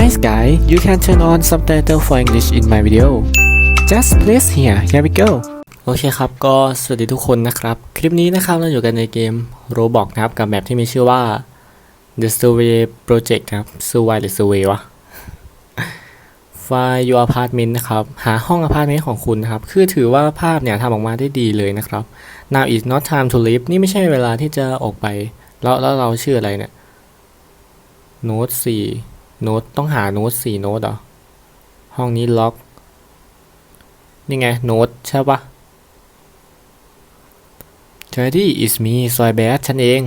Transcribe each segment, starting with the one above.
Hi Sky you can turn on subtitle for English in my video just please here here we go โอเคครับ ก็สวัสดีทุกคนนะครับ คลิปนี้นะครับเราอยู่กันในเกม Roblox นะครับ กับแบบที่มีชื่อว่า The Survey Project ครับ Survey หรือ Survey วะ Find your apartment นะครับ หาห้องอพาร์ตเมนต์ของคุณนะครับ คือถือว่าภาพเนี่ยทำออกมาได้ดีเลยนะครับ Now is not time to leave นี่ไม่ใช่เวลาที่จะออกไป แล้วแล้วเราชื่ออะไรเนี่ยโน้ตสี่ โน้ตต้องหาโน้ตสี่โน้ตเหรอ ห้องนี้ล็อก นี่ไง โน้ตใช่ปะ Charity is me ซอยแบดฉันเอง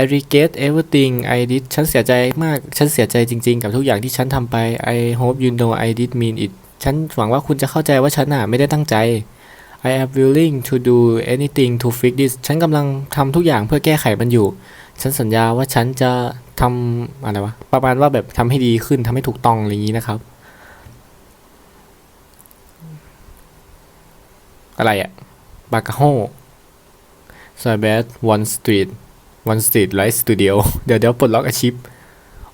I regret everything I did ฉันเสียใจมาก ฉันเสียใจจริงๆ กับทุกอย่างที่ฉันทำไป I hope you know I did mean it ฉันหวังว่าคุณจะเข้าใจว่าฉันน่ะไม่ได้ตั้งใจ I am willing to do anything to fix this ฉันกำลังทำทุกอย่างเพื่อแก้ไขมันอยู่ ฉันสัญญาว่าฉันจะทำอะไรวะประมาณว่าแบบทำให้ดีขึ้นทำให้ถูกต้องอะไรอย่างนี้นะครับ อะไรอะบากาโฮซอยแบดวันสตรีทวันสตรีทไลท์สตูดิโอเดี๋ยวเดี๋ยวปลดล็อกอาชีพ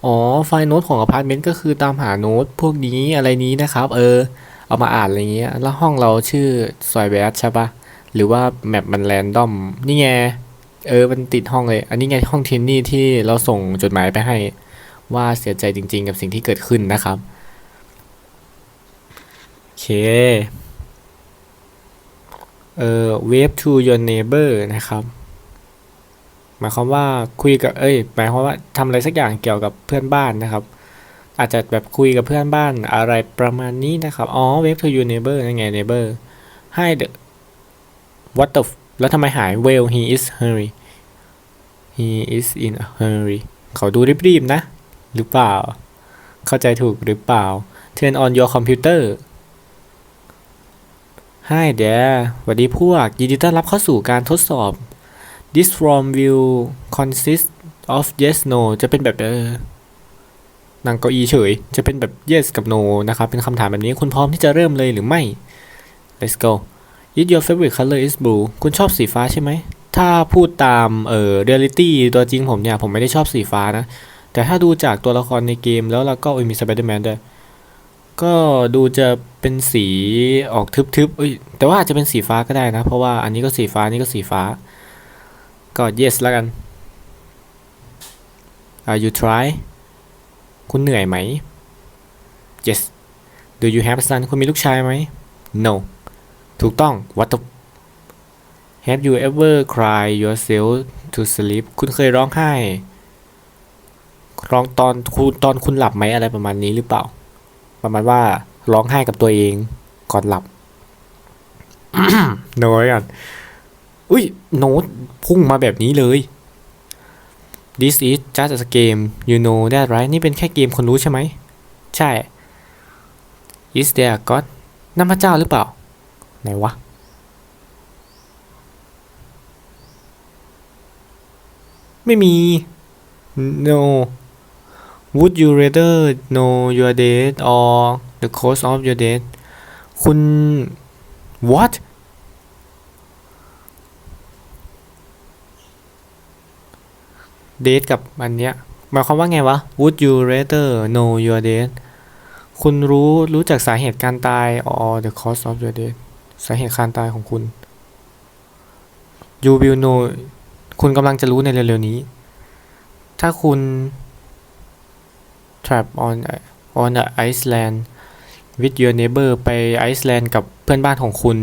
อ๋อ ไฟล์โน้ตของอพาร์ตเมนต์ก็คือตามหาโน้ตพวกนี้อะไรนี้นะครับ เออ เอามาอ่านอะไรเงี้ย แล้วห้องเราชื่อซอยแบดใช่ปะหรือว่าแมปมันแรนดอม นี่ไง เออมันติดห้องเลย อันนี้ไงห้องทินนี่ที่เราส่งจดหมายไปให้ ว่าเสียใจจริง ๆ กับสิ่งที่เกิดขึ้นนะครับโอเคเอ่อ wave to your neighbor นะครับ หมายความว่าคุยกับเอ้ยหมายความว่าทำอะไรสักอย่างเกี่ยวกับเพื่อนบ้านนะครับ อาจจะแบบคุยกับเพื่อนบ้านอะไรประมาณนี้นะครับ อ๋อ wave to your neighbor นั่นไง neighbor hi the what the f- แล้วทำไมหาย well he is hurry he is in a hurry เขาดูรีบๆนะ หรือเปล่า เข้าใจถูกหรือเปล่า turn on your computer Hi there สวัสดีพวก ยินดีต้อนรับเข้าสู่การทดสอบ This form will consist of yes no จะเป็นแบบเออนั่งเก้าอี้เฉย จะเป็นแบบ yes กับ no นะครับ เป็นคำถามแบบนี้คุณพร้อมที่จะเริ่มเลยหรือไม่ Let's go Is your favorite color is blue คุณชอบสีฟ้าใช่ไหม ถ้าพูดตามเอ่อ reality ตัวจริงผมเนี่ย ผมไม่ได้ชอบสีฟ้านะ แต่ถ้าดูจากตัวละครในเกมแล้วเราก็มี Spider-Man ด้วย ก็ดูจะเป็นสีออกทึบๆเอ้ยแต่ว่าอาจจะเป็นสีฟ้าก็ได้นะ เพราะว่าอันนี้ก็สีฟ้านี่ก็สีฟ้า ก็ yes แล้วกัน Are you try คุณเหนื่อยไหม yes Do you have a son คุณมีลูกชายไหม no ถูกต้อง what the Have you ever cry yourself to sleep คุณเคยร้องไห้ ร้องตอนคุณตอนคุณหลับไหมอะไรประมาณนี้หรือเปล่า ประมาณว่าร้องไห้กับตัวเองก่อนหลับโน้ตกันอุ้ย โน้ตพุ่งมาแบบนี้เลย This is just a game you know that right นี่เป็นแค่เกมคนรู้ใช่ไหม ใช่ Is there a God นั่นพระเจ้าหรือเปล่า ไหนวะ ไม่มี no Would you rather know your date or the cause of your date คุณ what เดทกับอันเนี้ยหมายความว่าไงวะ Would you rather know your date คุณรู้รู้จักสาเหตุการตาย or the cause of your death สาเหตุการตายของคุณ you will know คุณกำลังจะรู้ในเร็วๆนี้ ถ้าคุณ trap on on the Iceland with your neighbor ไปไอซ์แลนด์กับเพื่อนบ้านของคุณ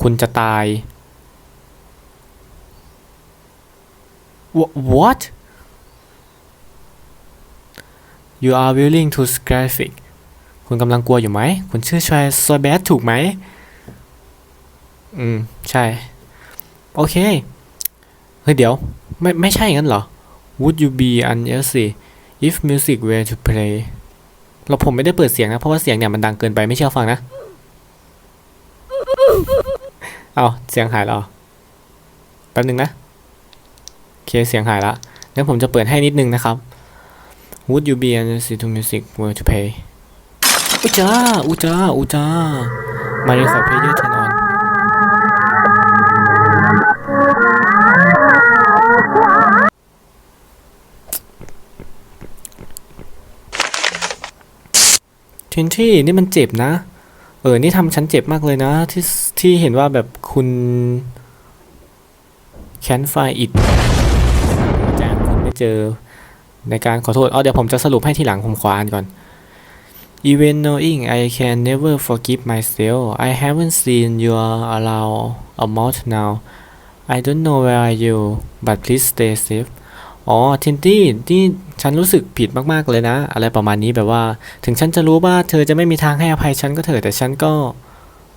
คุณจะตาย Wha- what you are willing to scarific คุณกำลังกลัวอยู่ไหม คุณชื่อชายซอยแบดถูกไหม อืม ใช่ โอเค เฮ้ย เดี๋ยว ไม่ไม่ใช่งั้นเหรอ Would you be uneasy if music were to play เราผมไม่ได้เปิดเสียงนะ เพราะว่าเสียงเนี่ยมันดังเกินไปไม่เชื่อฟังนะ เอาเสียงหายแล้วแป๊บนึงนะ โอเค เสียงหายละงั้นผมจะเปิดให้นิดนึงนะครับ Would you be uneasy to music were to play อุจ้าอุจ้าอุจ้า My record player turn on ทินที่นี่มันเจ็บนะ เออ นี่ทำฉันเจ็บมากเลยนะ ที่ที่เห็นว่าแบบคุณแคนไฟอิดแจ้งคุณไม่เจอในการขอโทษเอาเดี๋ยวผมจะสรุปให้ทีหลังผมขออ่านก่อน Even knowing I can never forgive myself I haven't seen you around a month now I don't know where are you but please stay safe อ๋อทินตี้ที่ ฉันรู้สึกผิดมากๆเลยนะ อะไรประมาณนี้แบบว่า ถึงฉันจะรู้ว่าเธอจะไม่มีทางให้อภัยฉันก็เถอะแต่ฉันก็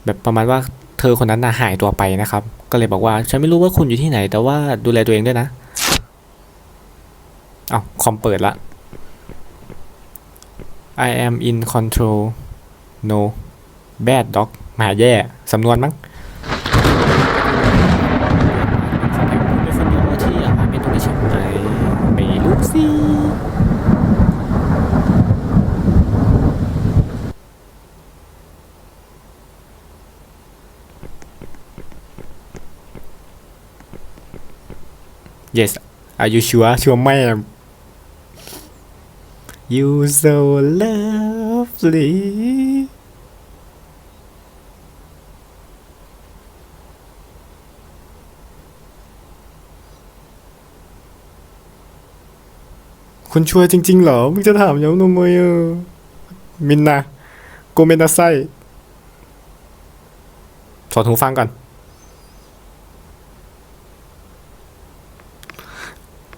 แบบประมาณว่าเธอคนนั้นน่ะหายตัวไปนะครับ ก็เลยบอกว่าฉันไม่รู้ว่าคุณอยู่ที่ไหน แต่ว่าดูแลตัวเองด้วยนะเอาวคอมเปิดละ I am in control no bad dog หมาแย่สำนวนมั้งเป็นคนเดียวที่อพาร์ตเมนต์ตรงนี้ใช่ไหมไม่รู้สิ yes are you sure sure แม่ you so lovely คุณชัวร์จริง ๆ เหรอ มึงจะถามย้ำทำไมอะมินนาโกเมนาไซถอดหูฟังก่อน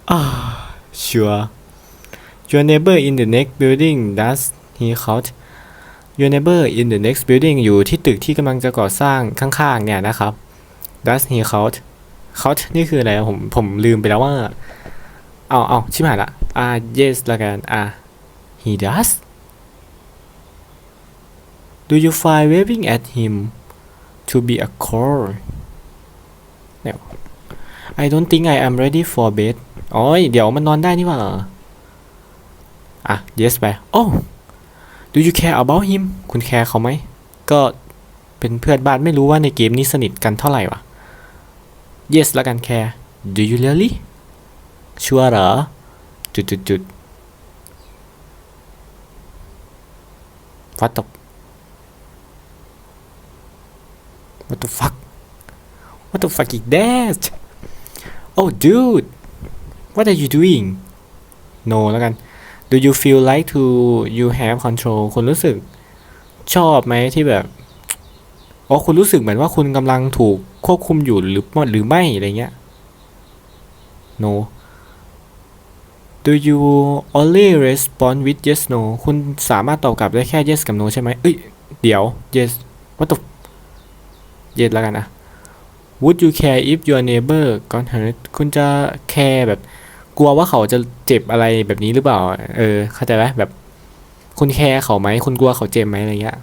Ah, Sure. Your neighbor in the next building does he count? Your neighbor in the next building อยู่ที่ตึกที่กำลังจะก่อสร้างข้างๆเนี่ยนะครับ does he count count นี่คืออะไรผมผมลืมไปแล้วว่า เอาเอาชิบหายละ อ่า yes ละกัน อ่า he does Do you find waving at him to be a core? No. I don't think I am ready for bed. โอ้ยเดี๋ยวมันนอนได้นี่หว่าอะ yes ไป oh do you care about him คุณแคร์เขาไหม ก็เป็นเพื่อนบ้านไม่รู้ว่าในเกมนี้สนิทกันเท่าไหร่วะ yes แล้วกันแคร์ do you really ชัวร์เหรอ จุดจุดจุด what the what the fuck what the fuck is that oh dude what are you doing no แล้วกัน do you feel like to you have control คุณรู้สึกชอบไหมที่แบบอ๋อคุณรู้สึกเหมือนว่าคุณกำลังถูกควบคุมอยู่หรือหรือไม่อะไรเงี้ย no do you only respond with yes no คุณสามารถตอบกลับได้แค่ yes กับ no ใช่ไหมเอ้ย เดี๋ยว yes what the yes แล้วกันนะ would you care if your neighbor got hurt คุณจะแคร์แบบ กลัวว่าเขาจะเจ็บอะไรแบบนี้หรือเปล่า เออ เข้าใจไหมแบบคุณแคร์เขาไหมคุณกลัวเขาเจ็บไหมอะไรเงี้ย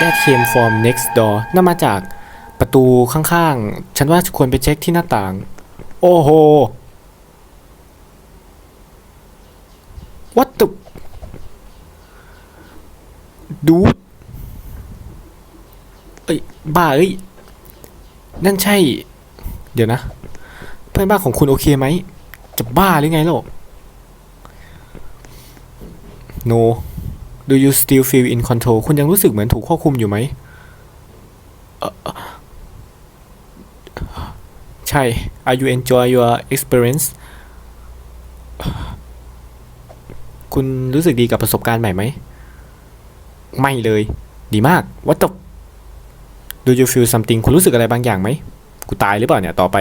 That came from next door นั่นมาจากประตูข้างๆ ฉันว่าควรไปเช็คที่หน้าต่าง โอ้โห What the ดูเอ้ย บ้าเอ้ย นั่นใช่ เดี๋ยวนะ เพื่อนบ้านของคุณโอเคไหม จะบ้าหรือไงล่ะ No Do you still feel in control คุณยังรู้สึกเหมือนถูกควบคุมอยู่ไหมเอ่อใช่ Are you enjoy your experience คุณรู้สึกดีกับประสบการณ์ใหม่ไหม ไม่เลย ดีมาก What the Do you feel something คุณรู้สึกอะไรบางอย่างไหม กูตายหรือเปล่าเนี่ยต่อไป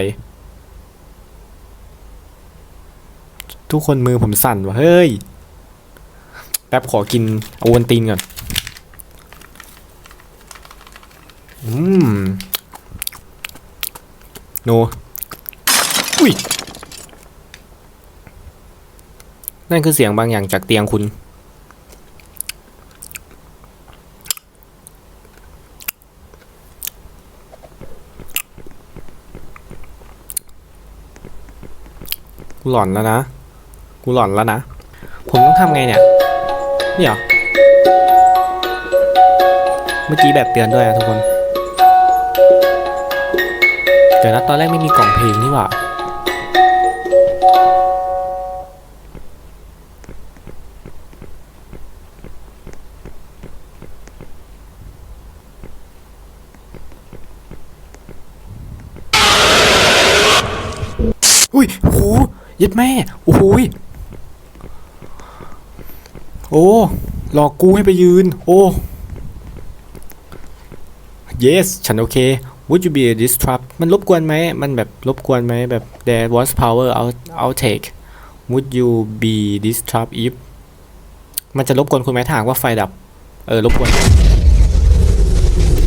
ทุกคนมือผมสั่นว่ะเฮ้ย แป๊บขอกินอวนตินก่อน อืม โน อุ้ยนั่นคือเสียงบางอย่างจากเตียงคุณ หลอนแล้วนะ กูหลอนแล้วนะ ผมต้องทำไงเนี่ย นี่เหรอ เมื่อกี้แบบเตือนด้วยอะทุกคน เดี๋ยวนะตอนแรกไม่มีกล่องเพลงนี่หว่า ยัดแม่ โอ้โหยโอ้ หลอกกูให้ไปยืน โอ้ yes ฉันโอเค would you be a disrupt มันรบกวนไหม มันแบบรบกวนไหมแบบ there was power out outtake would you be disrupt if มันจะรบกวนคุณไหมถามว่าไฟดับ เออ รบกวน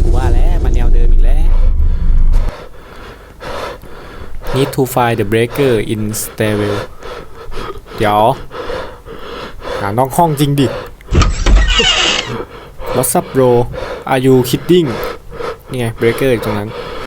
กูว่าแล้ว มันแนวเดิมอีกแล้ว need to find the breaker in stairwell เดี๋ยวหานอกห้องจริงดิ What's up bro Are you kidding นี่ไง breaker อยู่ตรงนั้น